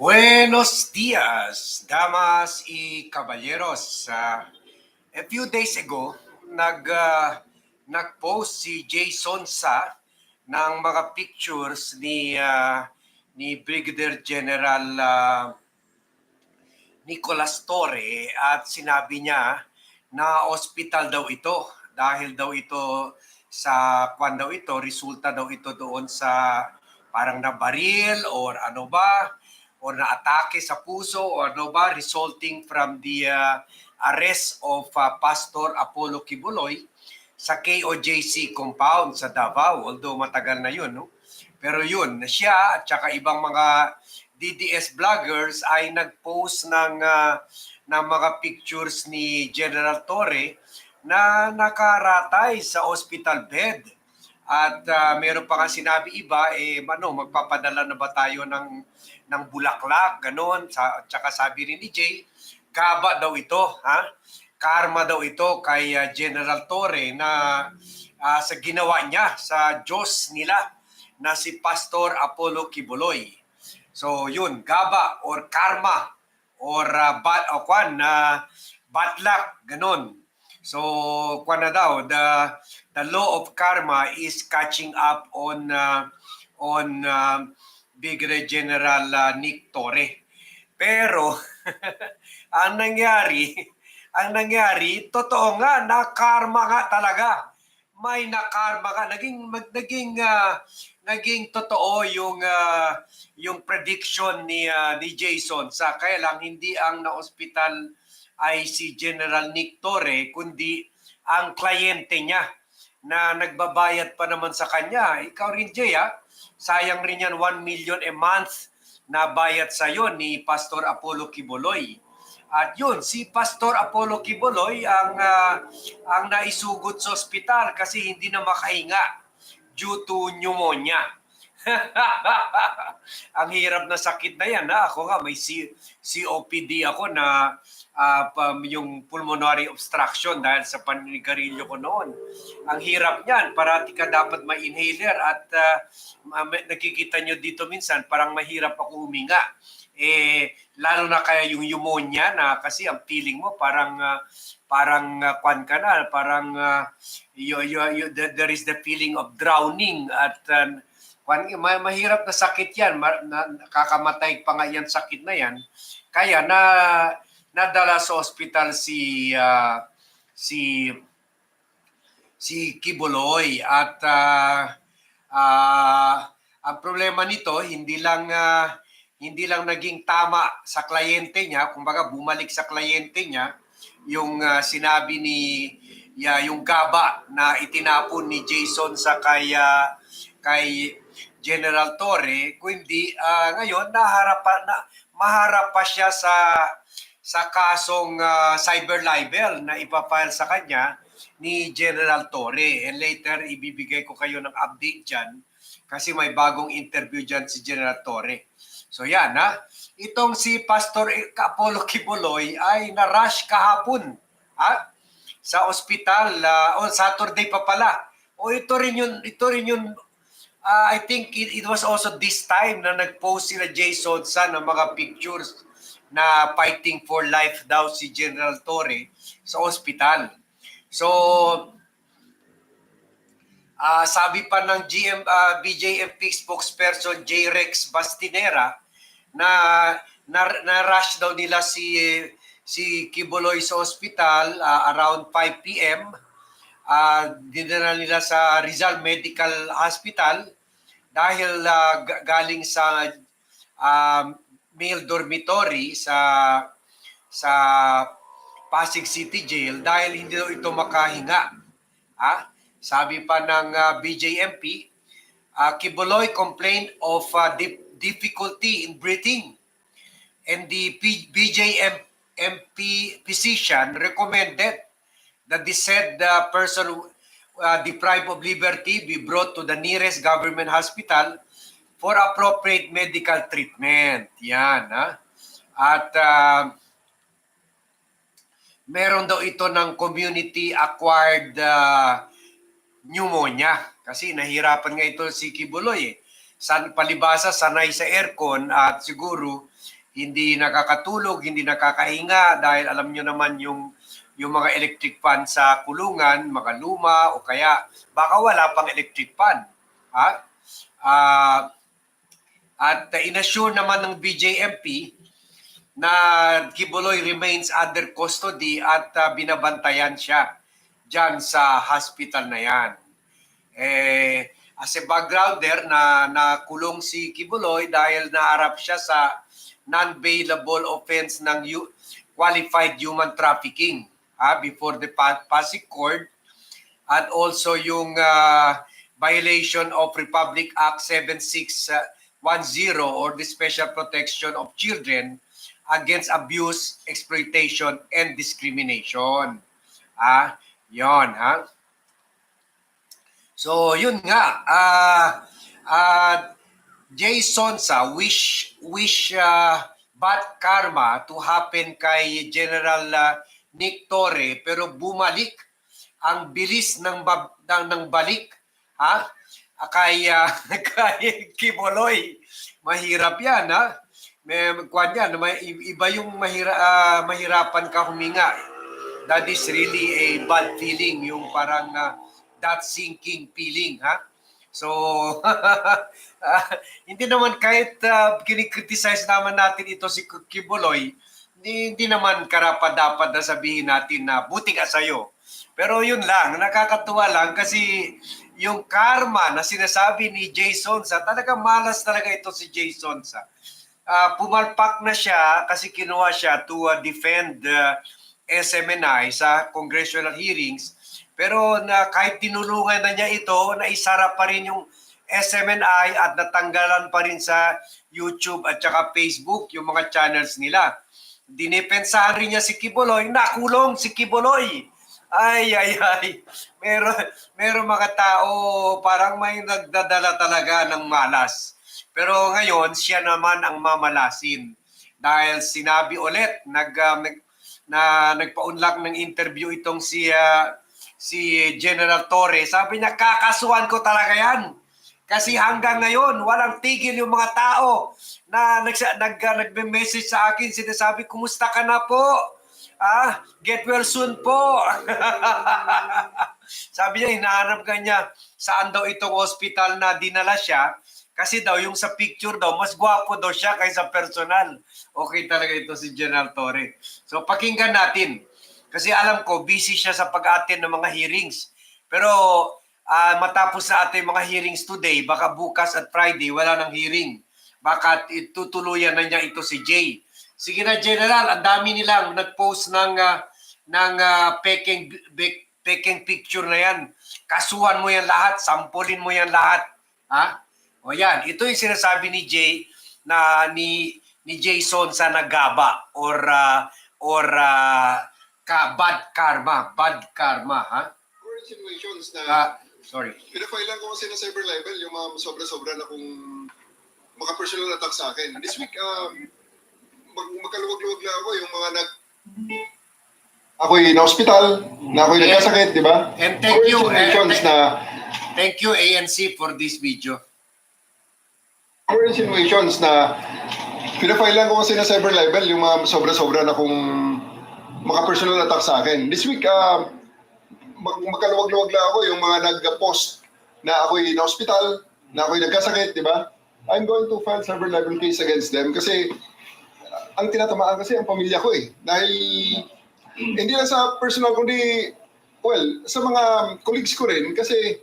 Buenos dias, damas y caballeros. Uh, a few days ago, nag uh, nag-post si Jason Sa ng mga pictures ni uh, ni Brigadier General uh, Nicolas Torre at sinabi niya na hospital daw ito dahil daw ito sa kwan daw ito resulta daw ito doon sa parang nabaril or ano ba or na-atake sa puso or ano ba resulting from the uh, arrest of uh, Pastor Apollo Kibuloy sa KOJC compound sa Davao although matagal na yun no pero yun siya at saka ibang mga DDS vloggers ay nag-post ng uh, ng mga pictures ni General Torre na nakaratay sa hospital bed. At uh, meron pa nga sinabi iba, eh, ano, magpapadala na ba tayo ng, ng bulaklak, ganon. Sa, tsaka sabi rin ni Jay, kaba daw ito, ha? Karma daw ito kay uh, General Torre na uh, sa ginawa niya sa Diyos nila na si Pastor Apollo Kibuloy. So yun, gaba or karma or uh, bad o kwan uh, bad luck, ganon. So, kwan na daw, the the law of karma is catching up on uh, on uh, Brigadier General uh, Nick Torre. Pero ang nangyari, ang nangyari, totoo nga na karma nga talaga. May nakarma ka, naging mag, naging uh, naging totoo yung uh, yung prediction ni uh, ni Jason sa kaya lang hindi ang na-hospital ay si General Nick Torre, kundi ang kliyente niya na nagbabayad pa naman sa kanya. Ikaw rin, Jay, ha? sayang rin yan 1 million a month na bayad sa iyo ni Pastor Apollo Kiboloy. At yun, si Pastor Apollo Kiboloy ang, uh, ang naisugot sa ospital kasi hindi na makahinga due to pneumonia. ang hirap na sakit na yan. Ha? Ako nga, may C- COPD ako na uh, um, yung pulmonary obstruction dahil sa paninigarilyo ko noon. Ang hirap niyan, parati ka dapat may inhaler at uh, nakikita nyo dito minsan, parang mahirap ako huminga. Eh, lalo na kaya yung pneumonia na kasi ang feeling mo parang uh, parang uh, kwan ka na, parang uh, you, you, you, there is the feeling of drowning at kwan, mahirap na sakit yan, nakakamatay pa nga yan sakit na yan. Kaya na nadala sa ospital si uh, si si Kibuloy. At uh, uh, ang problema nito hindi lang uh, hindi lang naging tama sa kliyente niya, kumbaga bumalik sa kliyente niya yung uh, sinabi ni ya yung gaba na itinapon ni Jason sa kay uh, kay General Torre, kundi uh, ngayon naharap na maharap pa siya sa sa kasong uh, cyber libel na ipafile sa kanya ni General Torre. And later, ibibigay ko kayo ng update dyan kasi may bagong interview dyan si General Torre. So yan ha. Itong si Pastor Apollo Kibuloy ay na-rush kahapon ha? sa ospital uh, on Saturday pa pala. O ito rin yun, ito rin yun uh, I think it, it was also this time na nag-post sila Jason sa ng mga pictures na fighting for life daw si General Torre sa ospital. So, uh, sabi pa ng GM, uh, BJMP spokesperson J. Rex Bastinera na na, na rush daw nila si si Kibuloy sa ospital uh, around 5 p.m. Uh, dinala nila sa Rizal Medical Hospital dahil uh, galing sa um, male dormitory sa sa Pasig City Jail dahil hindi daw ito makahinga. Ha? Sabi pa ng uh, BJMP, uh, Kibuloy complained of uh, di- difficulty in breathing and the P- BJMP physician recommended that the said uh, person uh, deprived of liberty be brought to the nearest government hospital for appropriate medical treatment. Yan, ha? At uh, meron daw ito ng community-acquired uh, pneumonia. Kasi nahirapan nga ito si Kibuloy eh. san palibasa sanay sa aircon at siguro hindi nakakatulog, hindi nakakahinga dahil alam nyo naman yung yung mga electric fan sa kulungan, mga luma o kaya baka wala pang electric fan. Ha? Ah, at uh, inassure naman ng BJMP na Kibuloy remains under custody at uh, binabantayan siya dyan sa hospital na yan. Eh, as a backgrounder na nakulong si Kibuloy dahil naarap siya sa non-bailable offense ng qualified human trafficking ah, before the Pa- Pasig Court at also yung ah, violation of Republic Act 7610 or the Special Protection of Children against abuse, exploitation, and discrimination. Ah, yon ha. So, yun nga. Ah, ah, Jason sa wish wish ah, bad karma to happen kay General ah, Nick Torre pero bumalik ang bilis ng bab- ng, ng balik ha? Kay ah, kay Kiboloy. Mahirap yan ha? May kwan yan may, iba yung mahira, ah, mahirapan ka huminga. That is really a bad feeling yung parang ah, that sinking feeling ha? So hindi naman kahit uh, kinikriticize naman natin ito si Kiboloy hindi, naman karapat dapat na sabihin natin na buti ka sa'yo pero yun lang, nakakatuwa lang kasi yung karma na sinasabi ni Jason sa talaga malas talaga ito si Jason sa. Ah, pumalpak na siya kasi kinuha siya to ah, defend uh, SMNI sa congressional hearings. Pero na kahit tinulungan na niya ito, naisara pa rin yung SMNI at natanggalan pa rin sa YouTube at saka Facebook yung mga channels nila. Dinipensahan rin niya si Kiboloy, nakulong si Kiboloy. Ay, ay, ay. Meron, meron mga tao parang may nagdadala talaga ng malas. Pero ngayon, siya naman ang mamalasin. Dahil sinabi ulit, nag, nag, na nagpaunlak ng interview itong si ah, si General Torre. Sabi niya, kakasuhan ko talaga yan. Kasi hanggang ngayon, walang tigil yung mga tao na nag, nag, nagme-message sa akin, sinasabi, kumusta ka na po? Ah, get well soon po. Sabi niya, hinahanap ka niya saan daw itong hospital na dinala siya. Kasi daw, yung sa picture daw, mas gwapo daw siya kaysa personal. Okay talaga ito si General Torre. So, pakinggan natin. Kasi alam ko, busy siya sa pag-attend ng mga hearings. Pero ah, matapos na ating mga hearings today, baka bukas at Friday, wala nang hearing. Baka itutuluyan na niya ito si Jay. Sige na, General, ang dami nilang nag-post ng, ah, ng ah, peking, peking picture na yan. Kasuhan mo yan lahat, sampulin mo yan lahat. Ha? O yan, ito yung sinasabi ni Jay na ni ni Jason sa nagaba or ah, or ah, ka bad karma, bad karma, ha? Or insinuations na Ah, sorry. pinafile lang ko kasi na cyber level yung mga sobra-sobra na kung mga personal attack sa akin. This week, um, mag magkaluwag-luwag na ako yung mga nag... Ako'y na-hospital, na ako'y nagkasakit, di ba? And thank you, Or insinuations eh, na... Thank you ANC for this video. Or insinuations na pinafile lang ko kasi na cyber level yung mga sobra-sobra na kung mga personal attack sa akin. This week, um, mag magkaluwag-luwag lang ako yung mga nag-post na ako'y na-hospital, na ako'y nagkasakit, di ba? I'm going to file cyber level case against them kasi uh, ang tinatamaan kasi ang pamilya ko eh. Dahil hindi lang sa personal kundi, well, sa mga colleagues ko rin kasi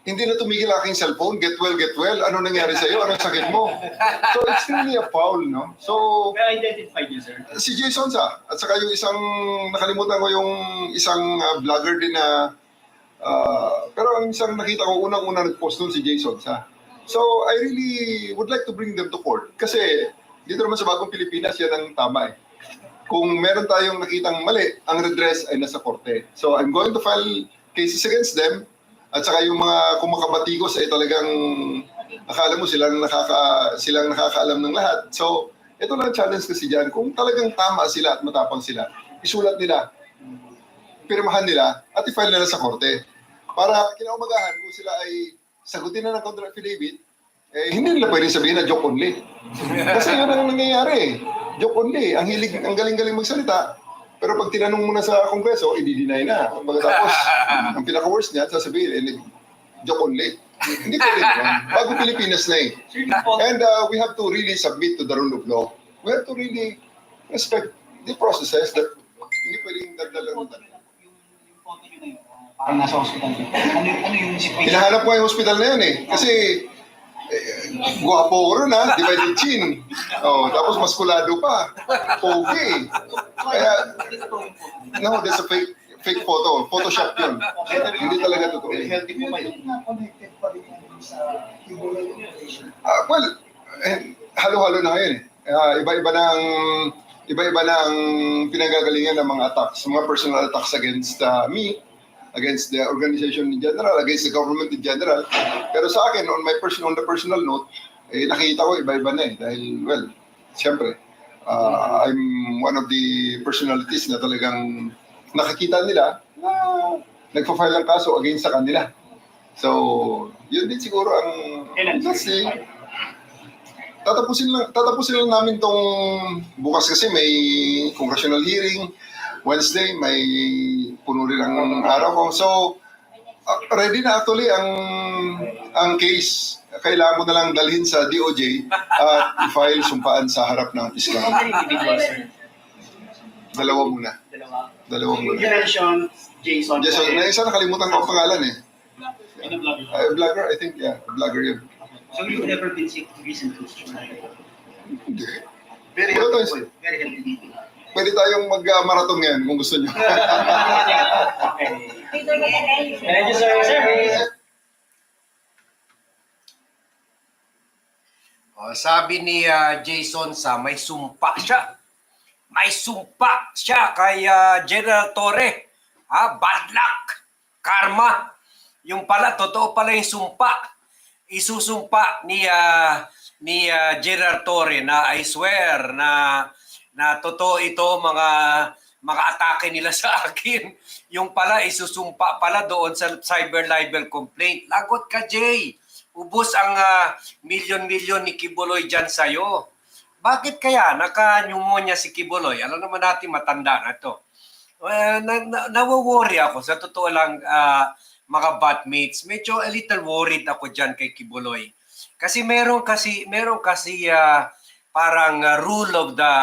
hindi na tumigil aking cellphone, get well, get well, ano nangyari sa'yo, anong sakit mo? So it's really a foul, no? So, May identified niyo, sir? si Jason sa at saka yung isang nakalimutan ko yung isang uh, vlogger din na uh, pero ang isang nakita ko unang-una nag-post nun si Jason sa. So I really would like to bring them to court. Kasi dito naman sa bagong Pilipinas yan ang tama eh. Kung meron tayong nakitang mali ang redress ay nasa korte. So I'm going to file cases against them at saka yung mga kumakabatikos ay talagang akala mo silang nakaka silang nakakaalam ng lahat so ito lang challenge kasi dyan. Kung talagang tama sila at matapang sila, isulat nila, pirmahan nila, at i-file nila sa korte. Para kinaumagahan, kung sila ay sagutin na ng counter affidavit, eh, hindi nila pwede sabihin na joke only. Kasi yun ang nangyayari eh. Joke only. Ang hilig, ang galing-galing magsalita. Pero pag tinanong mo na sa kongreso, i-deny na. Pagkatapos, ang pinaka-worst niya, sasabihin, eh, joke only. Hindi pwede naman. Bago Pilipinas na eh. And uh, we have to really submit to the rule of law. We have to really respect the processes that hindi pwedeng dagdagan. Parang nasa hospital. Ano, ano yung situation? Hinahanap ko yung hospital na yan eh. Kasi, eh, guwapo ko rin ha, divided chin. Oh, tapos maskulado pa. Pogi. Kaya, no, that's a fake fake photo. Photoshop yun. Hindi talaga totoo. Healthy po kayo. connected pa rin sa. Ah, well, eh, halo-halo na ngayon eh. Ah, iba-iba na ang iba-iba na ang pinanggagalingan ng mga attacks, mga personal attacks against uh, me, against the organization in general, against the government in general. Pero sa akin, on my personal, on the personal note, eh, nakikita ko iba-iba na eh. Dahil, well, siyempre, ah, I'm one of the personalities na talagang nakikita nila na nagpa-file ng kaso against sa kanila. So, yun din siguro ang let's see. Tatapusin lang tatapusin lang namin tong bukas kasi may congressional hearing. Wednesday may puno rin ang araw ko. So, uh, ready na actually ang ang case. Kailangan mo na lang dalhin sa DOJ at i-file sumpaan sa harap ng piskal. Dalawa muna. Dalawa. Dalawa muna. Jason. Yes, so, na isa nakalimutan ko ang pangalan eh. Vlog. Uh, vlogger, I think, yeah. Vlogger yun. So you've never been sick recently? Hindi. Very healthy. Very healthy. Pwede tayong mag-marathon ngayon kung gusto nyo. okay. Thank you, sir. Sir, Oh, sabi ni ah, Jason sa may sumpa siya. May sumpa siya kay ah, General Torre. Ha, bad luck. Karma. Yung pala, totoo pala yung sumpa. Isusumpa ni ah, ni ah, General Torre na I swear na na totoo ito mga mga atake nila sa akin. Yung pala isusumpa pala doon sa cyber libel complaint. Lagot ka, Jay. Ubus ang ah, milyon-milyon ni Kibuloy dyan sa'yo. Bakit kaya naka-pneumonia si Kibuloy? Alam naman natin matanda na to. Well, na, na, nawo-worry ako. Sa totoo lang, ah, mga batmates, medyo a little worried ako dyan kay Kibuloy. Kasi meron kasi meron kasi ah, parang ah, rule of the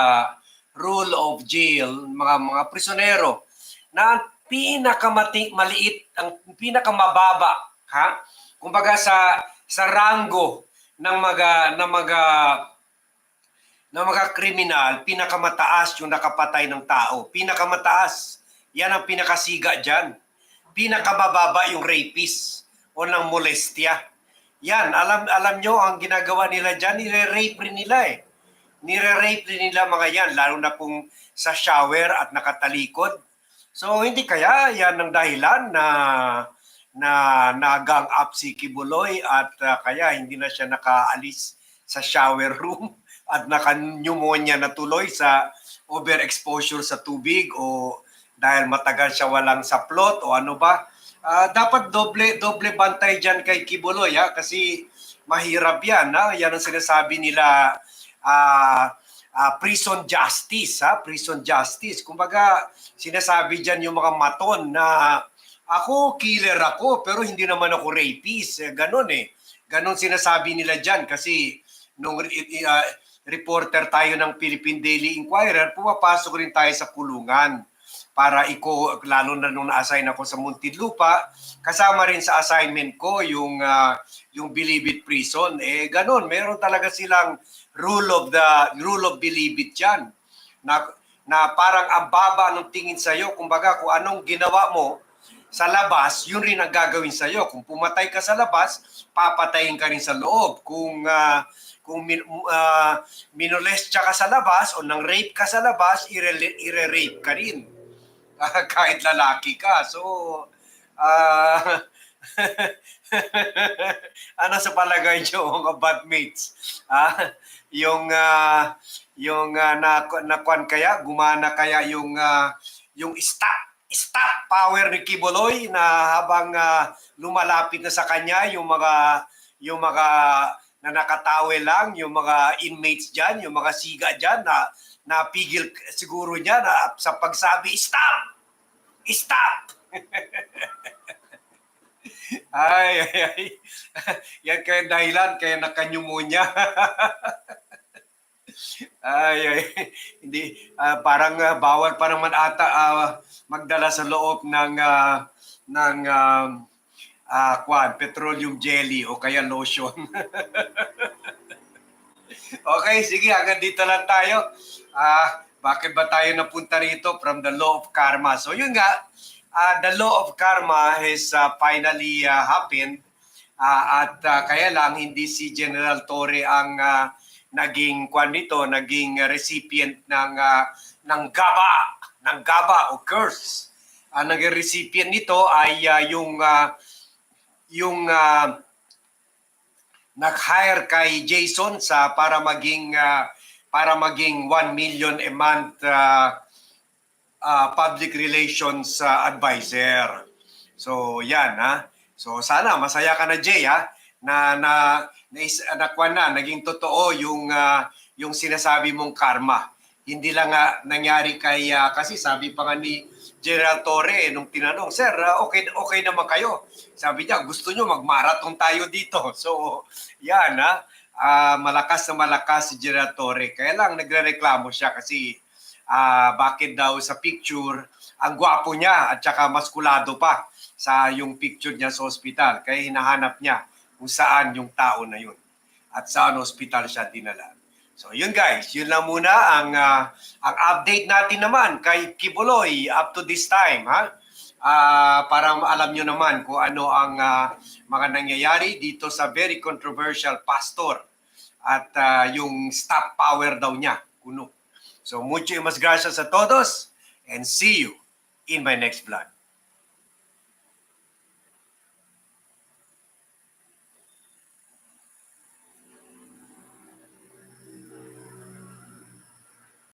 rule of jail, mga mga prisonero na pinakamati maliit, ang pinakamababa, ha? Kumbaga sa sa rango ng mga ng mga ng mga kriminal, pinakamataas yung nakapatay ng tao. Pinakamataas. Yan ang pinakasiga dyan. Pinakamababa yung rapist o ng molestia. Yan, alam alam nyo, ang ginagawa nila dyan, nire-rape rin nila eh. Nire-rape rin nila mga yan, lalo na kung sa shower at nakatalikod. So hindi kaya yan ang dahilan na na nagang up si Kibuloy at uh, kaya hindi na siya nakaalis sa shower room at naka-pneumonia na tuloy sa overexposure sa tubig o dahil matagal siya walang saplot o ano ba. Ah, dapat doble doble bantay diyan kay Kibuloy ha kasi mahirap yan ha. Yan ang sinasabi nila ah ah, prison justice ha, prison justice. Kumbaga sinasabi diyan yung mga maton na ako killer ako pero hindi naman ako rapist. Eh, Ganon eh. Ganon sinasabi nila diyan kasi nung ah, reporter tayo ng Philippine Daily Inquirer, pumapasok rin tayo sa kulungan para iko lalo na nung na-assign ako sa Muntinlupa, kasama rin sa assignment ko yung ah, yung Bilibid Prison. Eh ganon, meron talaga silang rule of the rule of Bilibid diyan. Na na parang ang baba ng tingin sa iyo, kumbaga kung anong ginawa mo sa labas, yun rin ang gagawin sa iyo. Kung pumatay ka sa labas, papatayin ka rin sa loob. Kung ah, kung min, uh, minolestya ka sa labas o nang rape ka sa labas, ire- ire-rape ka rin. Ah, kahit lalaki ka. So, ah ano sa palagay nyo, mga batmates? Ah, yung ah, yung uh, na nakuan kaya gumana kaya yung ah, yung stop stop power ni Kibuloy na habang ah, lumalapit na sa kanya yung mga yung mga na nakatawe lang, yung mga inmates dyan, yung mga siga dyan na napigil siguro niya na sa pagsabi, stop! Stop! ay, ay, ay. Yan kaya dahilan, kaya nakanyumunya. ay, ay. Hindi, ah, parang ah, bawal pa naman ata ah, magdala sa loob ng ah, ng um, ah, kwan, petroleum jelly o kaya lotion. okay, sige, hanggang dito lang tayo. Ah, bakit ba tayo napunta rito from the law of karma? So yun nga, ah, the law of karma has ah, finally ah, happened. Ah, at ah, kaya lang hindi si General Torre ang ah, naging kwan nito, naging ah, recipient ng ah, ng gaba, ng gaba o curse. Ang naging recipient nito ay ah, yung ah, yung ah, nag-hire kay Jason sa para maging ah, para maging 1 million a month ah, ah, public relations ah, advisor. So yan ha. So sana masaya ka na Jay ha na na na, nakuha na naging totoo yung ah, yung sinasabi mong karma. Hindi lang nga nangyari kay ah, kasi sabi pa nga ni General Torre eh, nung tinanong, Sir, ah, okay okay naman kayo. Sabi niya, gusto nyo mag-marathon tayo dito. So, yan ha. Ah, malakas na malakas si General Torre. Kaya lang nagrereklamo siya kasi ah, bakit daw sa picture ang gwapo niya at saka maskulado pa sa yung picture niya sa ospital. Kaya hinahanap niya kung saan yung tao na yun at saan ospital siya dinala. So yun guys, yun lang muna ang ah, ang update natin naman kay Kibuloy up to this time ha. Ah, para alam nyo naman kung ano ang ah, mga nangyayari dito sa very controversial pastor at ah, yung staff power daw niya, kuno. So mucho mas gracias a todos and see you in my next vlog.